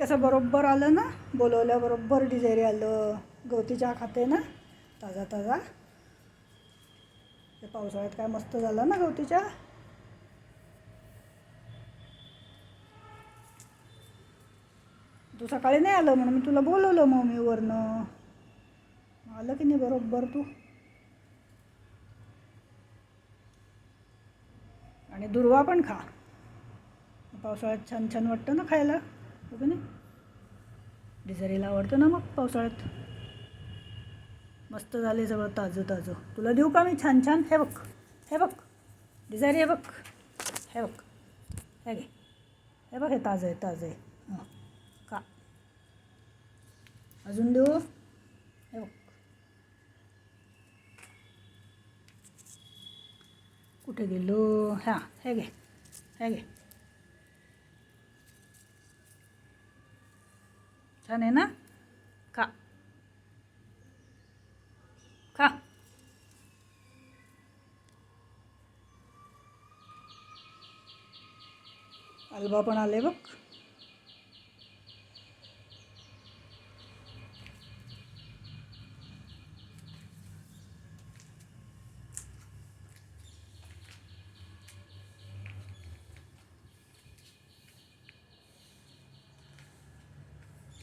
कसं बरोबर आलं ना बोलवल्याबरोबर डिझेरी आलं गवती चहा खाते ना ताजा ताजा. ते पावसाळ्यात काय मस्त झालं ना गवती चहा तू सकाळी नाही आलं म्हणून मी तुला बोलवलं मग मी वरनं. आलं की नाही बरोबर तू? आणि दुर्वा पण खा. पावसाळ्यात छान छान वाटतं ना खायला. हो की नाही डिझारीला आवडतं ना मग पावसाळ्यात? मस्त झाले सगळं ताजं ताजं. तुला देऊ का मी छान छान? हे बघ हे बघ. डिझारी हे बघ हे बघ. हे घे. हे बघ हे ताजं आहे ताजं आहे. का? अजून देऊ? हे बघ. कुठे गेलो? हां हे घे हे घे. छान आहे ना? खा. खा. अलबा पण आले बघ.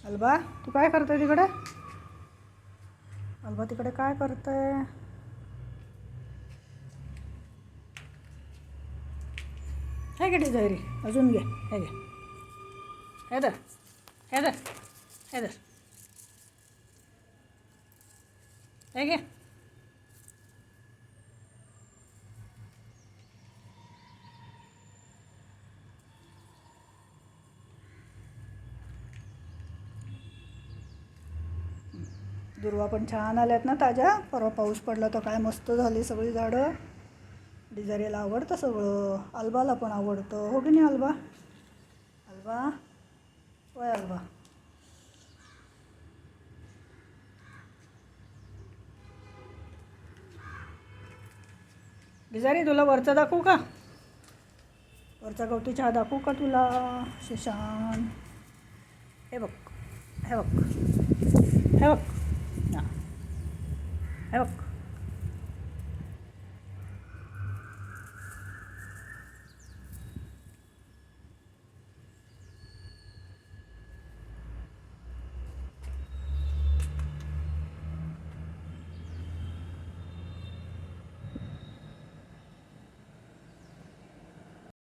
अल्बा तू काय करते तिकडे? अल्बा तिकडे काय करते हे घे डिझायरी अजून घे हे घे. हे दर हे दर हे दर हे घे. दुर्वा पण छान आल्यात ना ताज्या. परवा पाऊस पडला तर काय मस्त झाली सगळी झाडं. डिझारीला आवडतं सगळं. अल्बाला पण आवडतं. हो की नाही अल्बा? अल्बा? होय अल्बा. डिझारी तुला वरचा दाखवू का? वरचा गवती चहा दाखवू का तुला शशान हे बघ. हे बघ. हे बघ. हां हे बघ